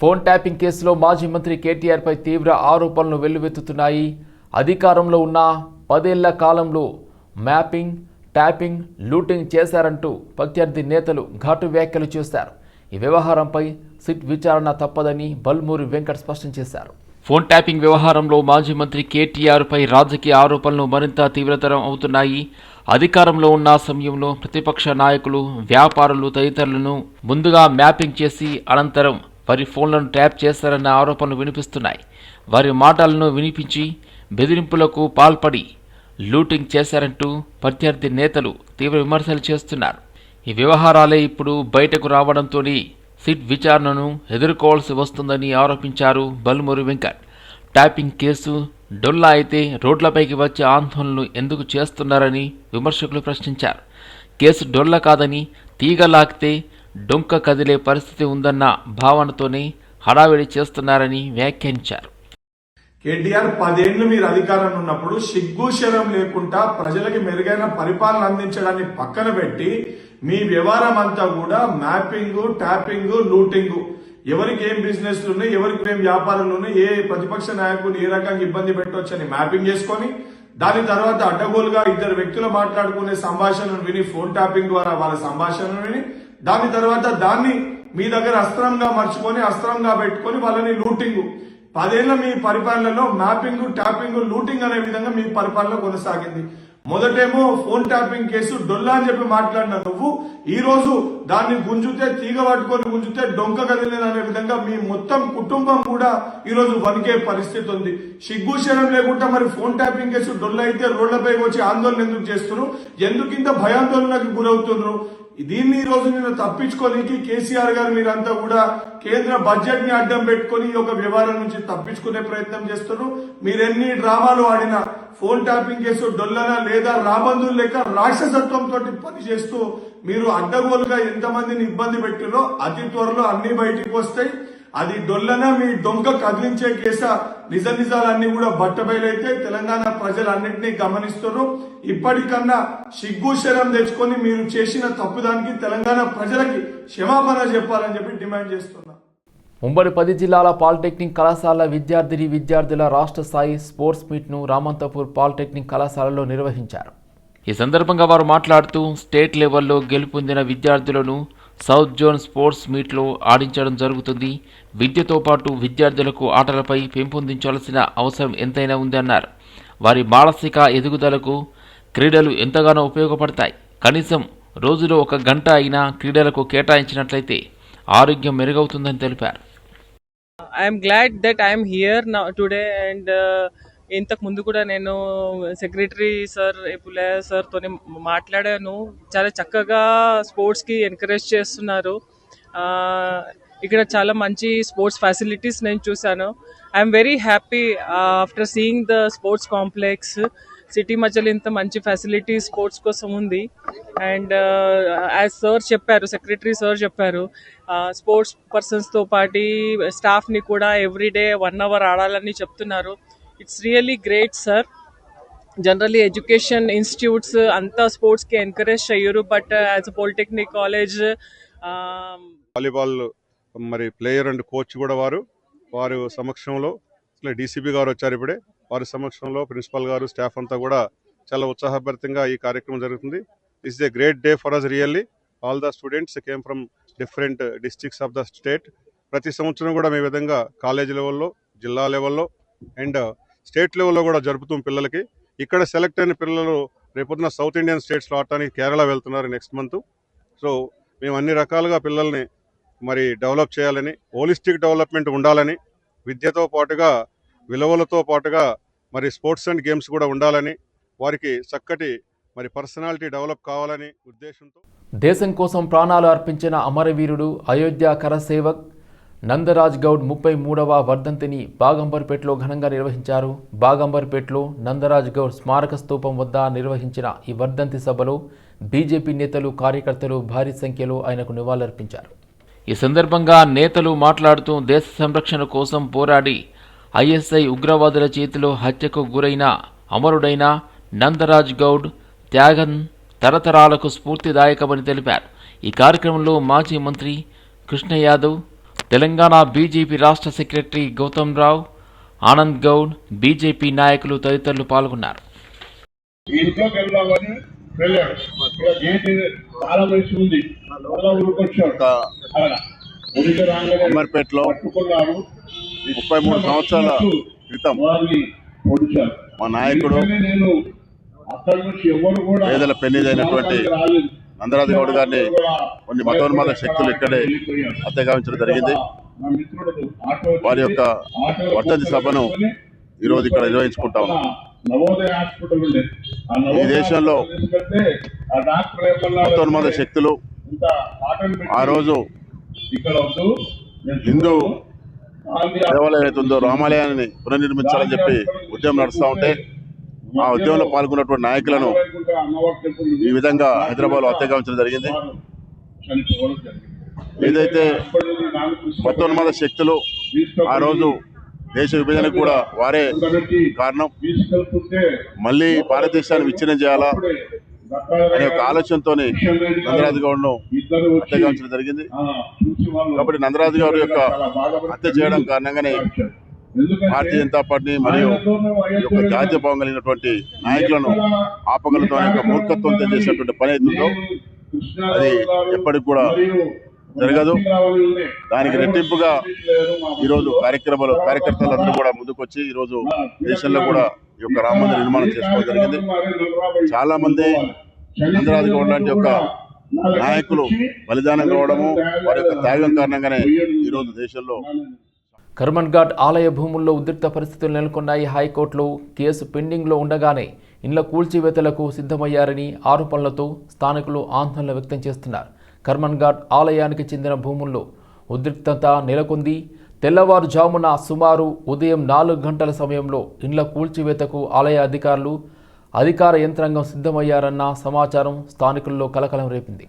Phone tapping కేసులో మాజీ మంత్రి కేటీఆర్పై తీవ్ర ఆరోపణలు వెల్లువెత్తుతున్నాయి. అధికారంలో ఉన్న పదేళ్ళ కాలంలో మ్యాపింగ్ ట్యాపింగ్ లూటింగ్ చేశారంటూ ప్రత్యర్థి నేతలు ఘాటు వ్యాఖ్యలు చేశారు. ఈ వ్యవహారంపై సిట్ విచారణ తప్పదని బల్మూరి వెంకట్ స్పష్టం చేశారు. ఫోన్ ట్యాపింగ్ వ్యవహారంలో మాజీ మంత్రి కేటీఆర్పై రాజకీయ ఆరోపణలు మరింత తీవ్రతరం అవుతున్నాయి. అధికారంలో ఉన్న సమయంలో ప్రతిపక్ష నాయకులు వ్యాపారులు తదితరులను ముందుగా మ్యాపింగ్ చేసి అనంతరం వారి ఫోన్లను ట్యాప్ చేశారన్న ఆరోపణలు వినిపిస్తున్నాయి. వారి మాటలను వినిపించి బెదిరింపులకు పాల్పడి లూటింగ్ చేశారంటూ ప్రత్యర్థి నేతలు తీవ్ర విమర్శలు చేస్తున్నారు. ఈ వ్యవహారాలే ఇప్పుడు బయటకు రావడంతో సిట్ విచారణను ఎదుర్కోవాల్సి వస్తుందని ఆరోపించారు బల్మూరి వెంకట్. ట్యాపింగ్ కేసు డొల్లా అయితే రోడ్లపైకి వచ్చే ఆందోళనలు ఎందుకు చేస్తున్నారని విమర్శకులు ప్రశ్నించారు. కేసు డొల్ల కాదని తీగ లాగితే డొంక కదిలే పరిస్థితి ఉందన్న భావనతోనే హడావిడి చేస్తున్నారని వ్యాఖ్యానించారు. కేటీఆర్ పదేళ్ళు మీరు అధికారంలో ఉన్నప్పుడు సిగ్గు శరం లేకుండా ప్రజలకి మెరుగైన పరిపాలన అందించడాన్ని పక్కన పెట్టి మీ వ్యవహారం అంతా కూడా మ్యాపింగ్ ట్యాపింగ్ లూటింగ్. ఎవరికి ఏం బిజినెస్లు ఉన్నాయి ఎవరికి ఏం వ్యాపారాలు ఉన్నాయి ఏ ప్రతిపక్ష నాయకులు ఏ రకంగా ఇబ్బంది పెట్టవచ్చని మ్యాపింగ్ చేసుకొని దాని తర్వాత అడ్డగోలుగా ఇద్దరు వ్యక్తులు మాట్లాడుకునే సంభాషణను విని ఫోన్ ట్యాపింగ్ ద్వారా వాళ్ళ సంభాషణను విని దాని తర్వాత దాన్ని మీ దగ్గర అస్త్రంగా మర్చుకొని అస్త్రంగా పెట్టుకొని వాళ్ళని లూటింగ్. పదేళ్ళ మీ పరిపాలనలో మ్యాపింగ్ ట్యాపింగ్ లూటింగ్ అనే విధంగా మీ పరిపాలన కొనసాగింది. మొదటేమో ఫోన్ ట్యాపింగ్ కేసు డొల్లా అని చెప్పి మాట్లాడిన నువ్వు. ఈ రోజు దాన్ని గుంజుతే తీగ పట్టుకొని గుంజుతే డొంక కదిలేదు అనే విధంగా మీ మొత్తం కుటుంబం కూడా ఈరోజు వణికే పరిస్థితి ఉంది. సిగ్గు శరం లేకుండా మరి ఫోన్ ట్యాపింగ్ కేసు డొల్ల అయితే రోడ్లపై వచ్చి ఆందోళన ఎందుకు చేస్తున్నారు? ఎందుకు ఇంత భయాందోళనకు గురవుతున్నారు? దీన్ని ఈ రోజు నేను తప్పించుకోనికి కేసీఆర్ గారు మీరంతా కూడా కేంద్ర బడ్జెట్ని అడ్డం పెట్టుకొని ఈ యొక్క వ్యవహారం నుంచి తప్పించుకునే ప్రయత్నం చేస్తున్నారు. మీరెన్ని డ్రామాలు ఆడినా ఫోన్ ట్యాపింగ్ కేసు డొల్లనా లేదా రాబందులు లేక రాక్షసత్వంతో పని చేస్తూ మీరు అడ్డగోలుగా ఎంతమందిని ఇబ్బంది పెట్టినో అతి త్వరలో అన్ని బయటికి వస్తాయి. అది డొల్లన మీ దొంగ కదిలించే కేస నిజ నిజాలన్నీ కూడా బట్టబయలైతే తెలంగాణ ప్రజలన్నింటినీ గమనిస్తున్నారు ఇప్పటికన్నా సిగ్గు శరం తెచ్చుకొని మీరు చేసిన తప్పుదానికి తెలంగాణ ప్రజలకి క్షమాపణ చెప్పాలని చెప్పి డిమాండ్ చేస్తున్నా. ముంబై పది జిల్లాల పాలిటెక్నిక్ కళాశాల విద్యార్థిని విద్యార్థుల రాష్ట్ర స్థాయి స్పోర్ట్స్ మీట్ను రామంతపూర్ పాలిటెక్నిక్ కళాశాలలో నిర్వహించారు. ఈ సందర్భంగా వారు మాట్లాడుతూ స్టేట్ లెవెల్లో గెలుపొందిన విద్యార్థులను సౌత్ జోన్ స్పోర్ట్స్ మీట్లో ఆడించడం జరుగుతుంది. విద్యతో పాటు విద్యార్థులకు ఆటలపై పెంపొందించాల్సిన అవసరం ఎంతైనా ఉంది అన్నారు. వారి మానసిక ఎదుగుదలకు క్రీడలు ఎంతగానో ఉపయోగపడతాయి. కనీసం రోజులో ఒక గంట అయినా క్రీడలకు కేటాయించినట్లయితే ఆరోగ్యం మెరుగవుతుందని తెలిపారు. I'm glad that I'm here నా టుడే అండ్ ఇంతకు ముందు కూడా నేను సెక్రటరీ సార్ పుల్లయ్య తోని మాట్లాడాను. చాలా చక్కగా స్పోర్ట్స్కి ఎంకరేజ్ చేస్తున్నారు. ఇక్కడ చాలా మంచి స్పోర్ట్స్ ఫెసిలిటీస్ నేను చూశాను. I'm very happy after seeing the sports complex city మధ్యలో ఇంత మంచి ఫెసిలిటీ స్పోర్ట్స్ కోసం ఉంది. అండ్ యాజ్ సార్ చెప్పారు సెక్రటరీ సార్ చెప్పారు స్పోర్ట్స్ పర్సన్స్తో పాటు స్టాఫ్ని కూడా ఎవ్రీడే వన్ అవర్ ఆడాలని చెప్తున్నారు. It's really great sir generally education institutes అంతా స్పోర్ట్స్కి ఎంకరేజ్ చేయరు but as uh polytechnic college volleyball మరి ప్లేయర్ అండ్ కోచ్ కూడా వారు. వారు సమక్షంలో డీసీపీ గారు వచ్చారు ఇప్పుడే. వారి సమక్షంలో ప్రిన్సిపల్ గారు స్టాఫ్ అంతా కూడా చాలా ఉత్సాహభరితంగా ఈ కార్యక్రమం జరుగుతుంది. Is a great day for us really all the students came from different districts of the state ప్రతి సంవత్సరం కూడా మీ విధంగా కాలేజ్ లెవెల్లో జిల్లా లెవెల్లో అండ్ స్టేట్ లెవెల్లో కూడా జరుపుతాం పిల్లలకి. ఇక్కడ సెలెక్ట్ అయిన పిల్లలు రేపొద్దున సౌత్ ఇండియన్ స్టేట్స్లో ఆడటానికి కేరళ వెళ్తున్నారు నెక్స్ట్ మంత్. సో మేము అన్ని రకాలుగా పిల్లల్ని మరి డెవలప్ చేయాలని హోలిస్టిక్ డెవలప్మెంట్ ఉండాలని విద్యతో పాటుగా విలువలతో పాటుగా మరి స్పోర్ట్స్ అండ్ గేమ్స్ కూడా ఉండాలని వారికి చక్కటి మరి పర్సనాలిటీ డెవలప్ కావాలని ఉద్దేశంతో. దేశం కోసం ప్రాణాలు అర్పించిన అమరవీరుడు అయోధ్య కరసేవక్ నందరాజ్ గౌడ్ ముప్పై మూడవ వర్ధంతిని బాగంబర్పేటలో ఘనంగా నిర్వహించారు. బాగంబర్పేటలో నందరాజ్ గౌడ్ స్మారక స్తూపం వద్ద నిర్వహించిన ఈ వర్ధంతి సభలో బీజేపీ నేతలు కార్యకర్తలు భారీ సంఖ్యలో ఆయనకు నివాళులర్పించారు. ఈ సందర్భంగా నేతలు మాట్లాడుతూ దేశ సంరక్షణ కోసం పోరాడి ఐఎస్ఐ ఉగ్రవాదుల చేతిలో హత్యకు గురైన అమరుడైన నందరాజ్ గౌడ్ త్యాగం తరతరాలకు స్ఫూర్తిదాయకమని తెలిపారు. ఈ కార్యక్రమంలో మాజీ మంత్రి కృష్ణ యాదవ్ తెలంగాణ బీజేపీ రాష్ట్ర సెక్రటరీ గౌతమ్ రావు ఆనంద్ గౌడ్ బీజేపీ నాయకులు తదితరులు పాల్గొన్నారు. అమర్పేటలో ముప్పై మూడు సంవత్సరాల క్రితం మా నాయకుడు పేదల పెన్నిదైనటువంటి రాలేదు. నందరాజు గౌడ్ గారిని కొన్ని మతోన్మాద శక్తులు ఇక్కడే హత్య గావించడం జరిగింది. వారి యొక్క వర్ధంతి సభను ఈరోజు ఇక్కడ నిర్వహించుకుంటా ఉన్నాం. ఈ దేశంలో మతోన్మాద శక్తులు ఆ రోజు హిందూ దేవాలయం ఉందో రామాలయాన్ని పునర్నిర్మించాలని చెప్పి ఉద్యమం నడుస్తూ ఉంటే ఆ ఉద్యమంలో పాల్గొన్నటువంటి నాయకులను ఈ విధంగా హైదరాబాద్లో హత్య గావించడం జరిగింది. ఏదైతే మతోన్మాద శక్తులు ఆ రోజు దేశ విభజనకు కూడా వారే కారణం మళ్ళీ భారతదేశాన్ని విచ్ఛిన్నం చేయాలా అనే ఒక ఆలోచనతోని నందరాజు గౌడ్ను హత్య జరిగింది. కాబట్టి నందరాజు గారి యొక్క హత్య చేయడం కారణంగానే భారతీయ జనతా పార్టీ మరియు ఈ యొక్క జాతీయ భావం కలిగినటువంటి నాయకులను ఆపగలతో యొక్క మూర్ఖత్వం చేసినటువంటి పని అవుతుందో అది ఎప్పటికి కూడా జరగదు. దానికి రెట్టింపుగా ఈరోజు కార్యక్రమాలు కార్యకర్తలందరూ కూడా ముందుకొచ్చి ఈరోజు దేశంలో కూడా ఈ యొక్క రామ మందిర నిర్మాణం చేసుకోవడం జరిగింది. చాలా మంది నందరాజు గౌడ్ లాంటి యొక్క నాయకులు బలిదానం కావడము వారి యొక్క త్యాగం కారణంగానే ఈరోజు దేశంలో కర్మన్ఘాట్ ఆలయ భూముల్లో ఉద్రిక్త పరిస్థితులు నెలకొన్నాయి. హైకోర్టులో కేసు పెండింగ్లో ఉండగానే ఇండ్ల కూల్చివేతలకు సిద్ధమయ్యారని ఆరోపణలతో స్థానికులు ఆందోళన వ్యక్తం చేస్తున్నారు. కర్మన్ఘాట్ ఆలయానికి చెందిన భూముల్లో ఉద్రిక్తత నెలకొంది. తెల్లవారుజామున సుమారు ఉదయం నాలుగు గంటల సమయంలో ఇండ్ల కూల్చివేతకు ఆలయ అధికారులు అధికార యంత్రాంగం సిద్ధమయ్యారన్న సమాచారం స్థానికుల్లో కలకలం రేపింది.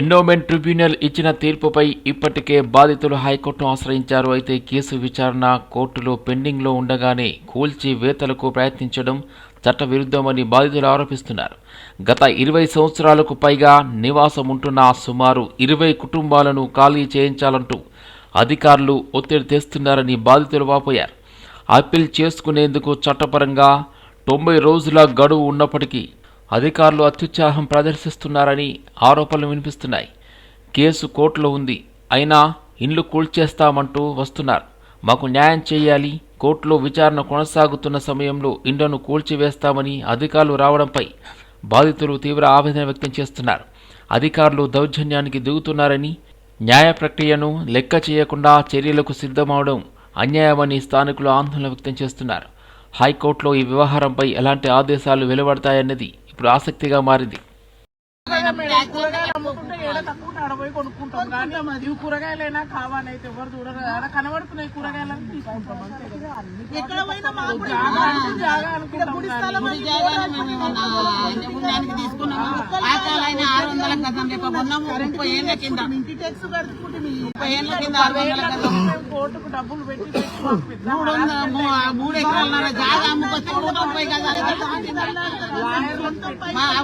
ఎండోమెంట్ ట్రిబ్యునల్ ఇచ్చిన తీర్పుపై ఇప్పటికే బాధితులు హైకోర్టును ఆశ్రయించారు. అయితే కేసు విచారణ కోర్టులో పెండింగ్లో ఉండగానే కూల్చి వేతలకు ప్రయత్నించడం చట్టవిరుద్ధమని బాధితులు ఆరోపిస్తున్నారు. గత ఇరవై సంవత్సరాలకు పైగా నివాసం ఉంటున్న సుమారు ఇరవై కుటుంబాలను ఖాళీ చేయించాలంటూ అధికారులు ఒత్తిడి తెస్తున్నారని బాధితులు వాపోయారు. అప్పీల్ చేసుకునేందుకు చట్టపరంగా తొంభై రోజుల గడువు ఉన్నప్పటికీ అధికారులు అత్యుత్సాహం ప్రదర్శిస్తున్నారని ఆరోపణలు వినిపిస్తున్నాయి. కేసు కోర్టులో ఉంది. అయినా ఇండ్లు కూల్చేస్తామంటూ వస్తున్నారు. మాకు న్యాయం చేయాలి. కోర్టులో విచారణ కొనసాగుతున్న సమయంలో ఇండ్లను కూల్చివేస్తామని అధికారులు రావడంపై బాధితులు తీవ్ర ఆవేదన వ్యక్తం చేస్తున్నారు. అధికారులు దౌర్జన్యానికి దిగుతున్నారని న్యాయ ప్రక్రియను లెక్క చేయకుండా చర్యలకు సిద్ధమవడం అన్యాయమని స్థానికులు ఆందోళన వ్యక్తం చేస్తున్నారు. హైకోర్టులో ఈ వ్యవహారంపై ఎలాంటి ఆదేశాలు వెలువడతాయన్నది ఇప్పుడు ఆసక్తిగా మారింది. ఆడ పోయి కొనుక్కుంటాం. కానీ ఇవి కూరగాయలైనా కావాలైతే ఎవరు చూడరు. ఆడ కనబడుతున్నాయి కూరగాయలని తీసుకుంటాం ఎక్కడ పోయినా జాగా అనుకుంటాం ఇంటి టెక్స్ కడుచుకుంటే ముప్పై ఏళ్ళ కింద. కోర్టుకు డబ్బులు పెట్టి మూడు ఎకరాల జాగా అమ్ముకొచ్చి మూడు ముప్పై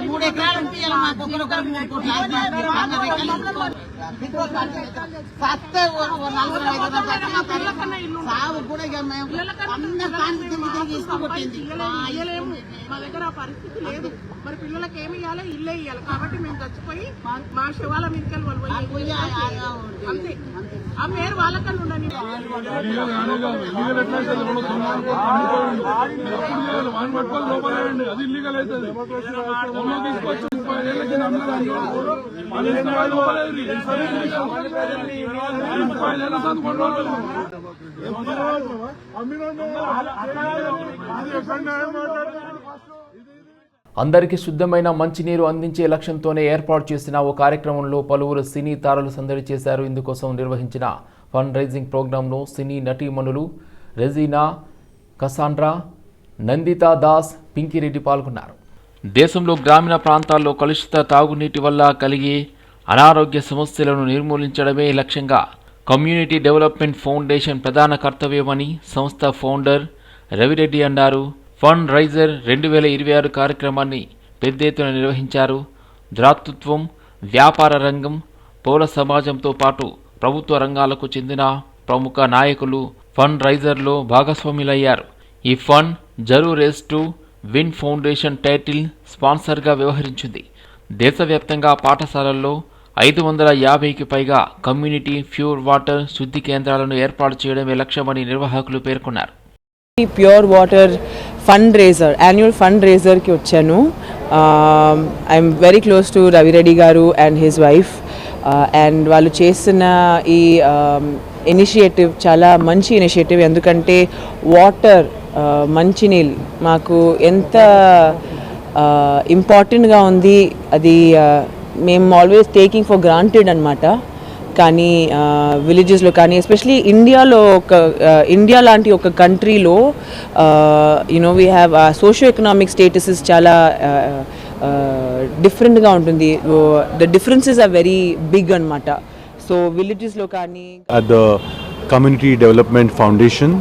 మూడు ఎకరాలు మాకు. ఒకరొకరు మూడు కోట్లు Come. ఐదు సాగు కూడా ఇక మేము అందరు కానికి తిరిగి తిరిగి తీసుకుకొట్టింది మా దగ్గర ఆ పరిస్థితి లేదు మరి పిల్లలకి ఏమి ఇవ్వాలి ఇల్లే ఇవ్వాలి కాబట్టి మేము చచ్చిపోయి మా శివాల మీదకెళ్ళి వాళ్ళు అంతే ఆ పేరు వాళ్ళకన్నా ఉండని అది ఇల్లీగల్ అవుతుంది అందరికీ శుద్ధమైన మంచినీరు అందించే లక్ష్యంతోనే ఏర్పాటు చేసిన ఓ కార్యక్రమంలో పలువురు సినీ తారలు సందడి చేశారు. ఇందుకోసం నిర్వహించిన ఫండ్ రైజింగ్ ప్రోగ్రాంలో సినీ నటీమణులు రెజీనా కసాండ్రా నందితా దాస్ పింకిరెడ్డి పాల్గొన్నారు. దేశంలో గ్రామీణ ప్రాంతాల్లో కలుషిత తాగునీటి వల్ల కలిగే అనారోగ్య సమస్యలను నిర్మూలించడమే లక్ష్యంగా కమ్యూనిటీ డెవలప్మెంట్ ఫౌండేషన్ ప్రధాన కర్తవ్యమని సంస్థ ఫౌండర్ రవిరెడ్డి అన్నారు. ఫండ్ రైజర్ రెండు వేల ఇరవై ఆరు కార్యక్రమాన్ని పెద్ద ఎత్తున నిర్వహించారు. ద్రాతృత్వం వ్యాపార రంగం పౌర సమాజంతో పాటు ప్రభుత్వ రంగాలకు చెందిన ప్రముఖ నాయకులు ఫండ్ రైజర్లో భాగస్వాములయ్యారు. ఈ ఫండ్ జరు race to win foundation title స్పాన్సర్గా వ్యవహరించింది. దేశవ్యాప్తంగా పాఠశాలల్లో ఐదు వందల యాభైకి పైగా కమ్యూనిటీ ప్యూర్ వాటర్ శుద్ధి కేంద్రాలను ఏర్పాటు చేయడమే లక్ష్యమని నిర్వాహకులు పేర్కొన్నారు. Pure water fund raiser annual fund రేజర్కి వచ్చాను I'm very close to Ravi Reddy గారు అండ్ హిజ్ వైఫ్. అండ్ వాళ్ళు చేసిన ఈ ఇనిషియేటివ్ చాలా మంచి ఇనిషియేటివ్. ఎందుకంటే వాటర్ మంచినీళ్ళు మాకు ఎంత ఇంపార్టెంట్గా ఉంది అది మేము ఆల్వేస్ టేకింగ్ ఫర్ గ్రాంటెడ్ అనమాట కానీ విలేజెస్లో కానీ ఎస్పెషలీ ఇండియాలో ఒక ఇండియా లాంటి ఒక కంట్రీలో you know we have socio economic statuses చాలా డిఫరెంట్గా ఉంటుంది. The differences are very big అనమాట సో విలేజెస్లో కానీ the community development foundation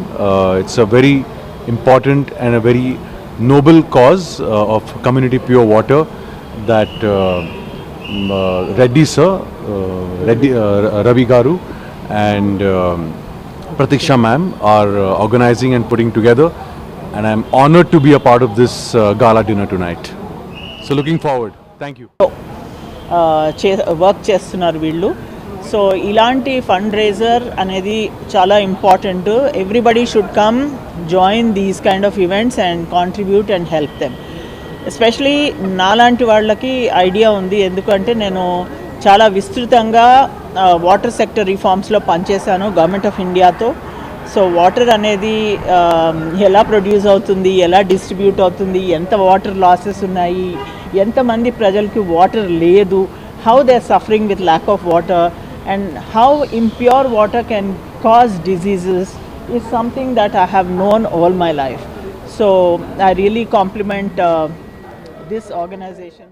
it's a very important and a very a cause of community pure water that uh, Reddy sir Reddy Ravi garu and Pratiksha ma'am are organizing and putting together and I'm honoured to be a part of this gala dinner tonight so looking forward thank you చే work చేస్తున్నారు వీళ్ళు. So ఇలాంటి fund raiser అనేది చాలా important everybody should come join these kind of events and contribute and help them especially నాలాంటి వాళ్ళకి idea ఉంది. ఎందుకంటే నేను చాలా విస్తృతంగా వాటర్ సెక్టర్ రిఫార్మ్స్లో పనిచేశాను గవర్నమెంట్ ఆఫ్ ఇండియాతో. సో వాటర్ అనేది ఎలా ప్రొడ్యూస్ అవుతుంది ఎలా డిస్ట్రిబ్యూట్ అవుతుంది ఎంత వాటర్ లాసెస్ ఉన్నాయి ఎంతమంది ప్రజలకి వాటర్ లేదు how they are suffering with lack of water and how impure water can cause diseases is something that I have known all my life. So I really compliment this organization.